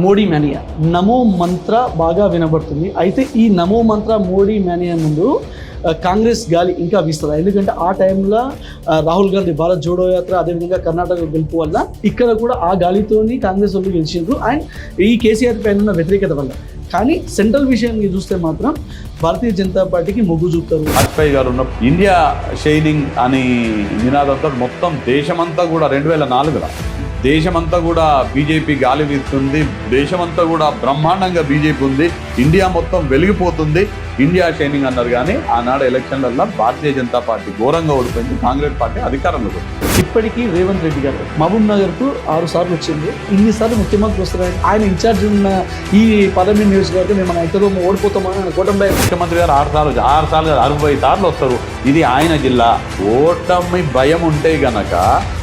Modi mania నమో మంత్ర బాగా వినబడుతుంది. అయితే ఈ నమో మంత్ర మోడీ మేనియా ముందు కాంగ్రెస్ గాలి ఇంకా వీస్తుంది. ఎందుకంటే ఆ టైంలో రాహుల్ గాంధీ భారత్ జోడో యాత్ర అదేవిధంగా కర్ణాటక గెలుపు వల్ల ఇక్కడ కూడా ఆ గాలితోని కాంగ్రెస్ వాళ్ళు గెలిచిండ్రు. అండ్ ఈ కేసీఆర్ పైన ఉన్న వ్యతిరేకత వల్ల. కానీ సెంట్రల్ విషయాన్ని చూస్తే మాత్రం భారతీయ జనతా పార్టీకి మొగ్గు చూపుతారు. వాజ్పేయి గారు ఉన్న ఇండియా షైనింగ్ అని నినాదంతో మొత్తం దేశమంతా కూడా రెండు వేల నాలుగులో దేశమంతా కూడా బీజేపీ గాలి వీస్తుంది దేశమంతా కూడా బ్రహ్మాండంగా బీజేపీ ఉంది ఇండియా మొత్తం వెలిగిపోతుంది. ఇండియా షైనింగ్ అన్నారు కానీ ఆనాడు ఎలక్షన్లలో భారతీయ జనతా పార్టీ ఘోరంగా ఓడిపోయింది. కాంగ్రెస్ పార్టీ అధికారంలోకి వచ్చింది ఇప్పటికీ రేవంత్ రెడ్డి గారు మహబూబ్ నగర్కు ఆరు సార్లు వచ్చింది. ఇన్నిసార్లు ముఖ్యమంత్రి వస్తారు ఆయన ఇన్ఛార్జ్ ఉన్న ఈ పార్లమెంట్ నియోజకవర్గం మేము ఎంతలో ఓడిపోతామని ఆయన కూటమి ముఖ్యమంత్రి గారు ఆరు సార్లు ఆరు సార్లు అరవై సార్లు వస్తారు. ఇది ఆయన జిల్లా. ఓటమి భయం ఉంటే గనక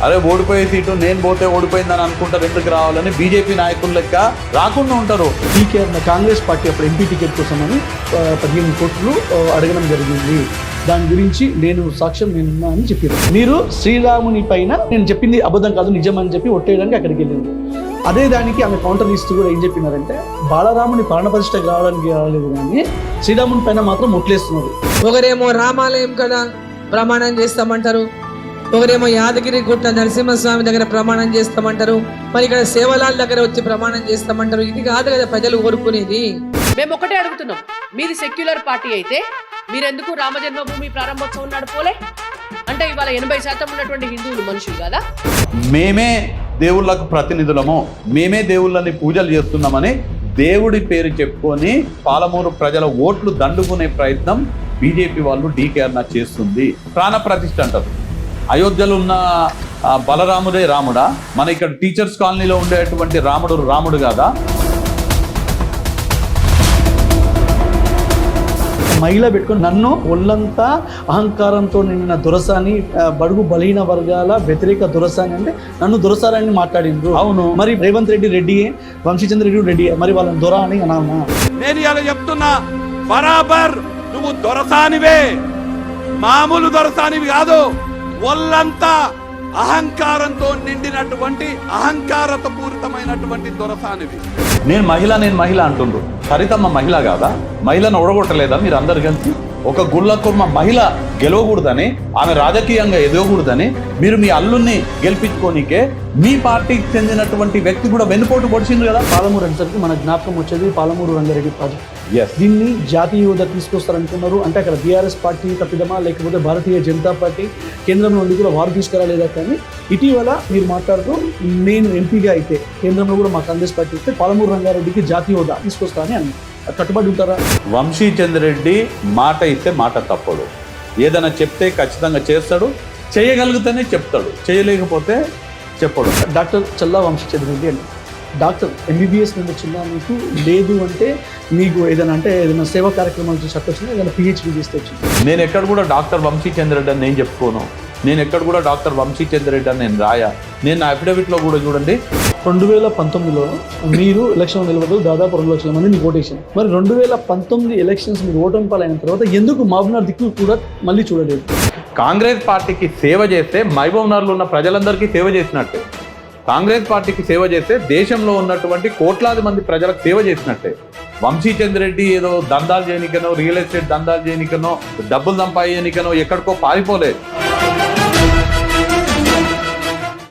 అరే ఓడిపోయే సీటు నేను పోతే ఓడిపోయిందని అనుకుంటారు. ఎందుకు రావాలని బీజేపీ నాయకులు లెక్క రాకుండా ఉంటారు. టీకే కాంగ్రెస్ పార్టీ అప్పుడు ఎంపీ టికెట్ కోసమని ఆ, పదిహేను కోట్లు అడగడం జరిగింది. దాని గురించి నేను సాక్ష్యం నేను ఉన్నా అని చెప్పారు. మీరు శ్రీరాముని పైన నేను చెప్పింది అబద్ధం కాదు నిజం అని చెప్పి ఒట్టేయడానికి అక్కడికి వెళ్ళింది. అదే దానికి ఆమె కౌంటర్ ఇస్తూ కూడా ఏం చెప్పినారంటే బాలరాముని ప్రాణపరిష్ట కావడానికి రాలేదు కానీ శ్రీరాముని పైన మాత్రం ముట్లేస్తున్నారు ఒకరేమో రామాలయం కదా ప్రమాణం చేస్తామంటారు ఒకరేమో యాదగిరి గుట్ట నరసింహస్వామి దగ్గర ప్రమాణం చేస్తామంటారు మరి ఇక్కడ సేవలాల దగ్గర వచ్చి ప్రమాణం చేస్తామంటారు ఇది కాదు కదా ప్రజలు కోరుకునేది మేము ఒకటే అడుగుతున్నాం. మీది సెక్యులర్ పార్టీ అయితే మీరెందుకు రామ జన్మభూమి ప్రారంభోత్సవం నడుపుకోలే అంటే ఇవాళ ఎనభై శాతం ఉన్నటువంటి హిందువులు మనుషులు కదా? మేమే దేవుళ్ళకు ప్రతినిధులము. మేమే దేవుళ్ళని పూజలు చేస్తున్నామని దేవుడి పేరు చెప్పుకొని పాలమూరు ప్రజల ఓట్లు దండుకునే ప్రయత్నం బీజేపీ వాళ్ళు డీకేఆర్న చేస్తుంది. ప్రాణ ప్రతిష్ఠ అంటారు. అయోధ్యలో ఉన్న బలరాముడే రాముడా? మన ఇక్కడ టీచర్స్ కాలనీలో ఉండేటువంటి రాముడు రాముడు కాదా? మహిళ పెట్టుకొని నన్ను ఒళ్ళంతా అహంకారంతో నిండిన దురసాని బడుగు బలహీన వర్గాల వ్యతిరేక దురసాని అంటే నన్ను దురసారని మాట్లాడిండ్రు. అవును. మరి రేవంత్ రెడ్డి రెడ్డియే? వంశీచంద్ర రెడ్డి రెడ్డియే మరి వాళ్ళని దొర అని అనాలనా నేను ఇలా చెప్తున్నా బరాబర్ నువ్వు దొరసానివే. మామూలు దొరసానివి కాదు ఒళ్ళంతా అహంకారంతో నిండినటువంటి అహంకారత పూరితమైనటువంటి దొరసానివి. నేను మహిళ నేను మహిళ అంటుండ్రు. సరితమ్మ మహిళ కాదా? మహిళను ఓడగొట్టలేదా మీరు అందరు కలిసి? ఒక గుళ్ళ కుర్మ మహిళ గెలవకూడదని ఆమె రాజకీయంగా ఎదగకూడదని మీరు మీ అల్లుల్ని గెలిపించుకోనికే మీ పార్టీకి చెందినటువంటి వ్యక్తి కూడా వెన్నుపోటు పొడిచింది కదా? పాలమూరు అనేసరికి మన జ్ఞాపకం వచ్చేది పాలమూరు రంగారెడ్డి ప్రాజెక్ట్. దీన్ని జాతీయ హోదా తీసుకొస్తారనుకున్నారు. అంటే అక్కడ బీఆర్ఎస్ పార్టీ తప్పిదమా? లేకపోతే భారతీయ జనతా పార్టీ కేంద్రంలో ఉండి కూడా వారు తీసుకురాలేదా కానీ ఇటీవల మీరు మాట్లాడుతూ నేను ఎంపీగా అయితే కేంద్రంలో కూడా మా కాంగ్రెస్ పార్టీ ఇస్తే పాలమూరు రంగారెడ్డికి జాతీయ హోదా తీసుకొస్తా అని కట్టుబడి ఉంటారా? వంశీ చంద్రెడ్డి మాట ఇస్తే మాట తప్పడు. ఏదైనా చెప్తే ఖచ్చితంగా చేస్తాడు చేయగలిగితేనే చెప్తాడు. చేయలేకపోతే చెప్పడు. డాక్టర్ చల్లా వంశీచంద్ర రెడ్డి అని. డాక్టర్ ఎంబీబీఎస్ నుండి వచ్చిందా మీకు? లేదు అంటే మీకు ఏదైనా అంటే ఏదైనా సేవా కార్యక్రమాలు చేసి వచ్చిందా ఏదైనా పిహెచ్డీ చేస్తే వచ్చింది? నేను ఎక్కడ కూడా డాక్టర్ వంశీ చంద్రెడ్డి అని నేను చెప్పుకోను. నేను ఎక్కడ కూడా డాక్టర్ వంశీ చంద్రెడ్డి అని నేను రాయా. నేను నా అఫిడవిట్లో కూడా చూడండి. రెండు వేల పంతొమ్మిదిలో మీరు ఎలక్షన్ నిలబడి దాదాపు రెండు లక్షల మంది మీకు ఓటేసారు మరి రెండు వేల పంతొమ్మిది ఎలక్షన్స్ మీరు ఓటమి పాలైన తర్వాత ఎందుకు మహబూబ్నగర్ దిక్కు కూడా మళ్ళీ చూడలేదు? కాంగ్రెస్ పార్టీకి సేవ చేస్తే మహబూబ్నగర్లో ఉన్న ప్రజలందరికీ సేవ చేసినట్టే. కాంగ్రెస్ పార్టీకి సేవ చేస్తే దేశంలో ఉన్నటువంటి కోట్లాది మంది ప్రజలకు సేవ చేసినట్టే. వంశీ చంద్రెడ్డి ఏదో దందాలు చేయనికనో రియల్ ఎస్టేట్ దందాలు చేయనికనో డబ్బులు సంపాదనికనో ఎక్కడికో పారిపోలేదు.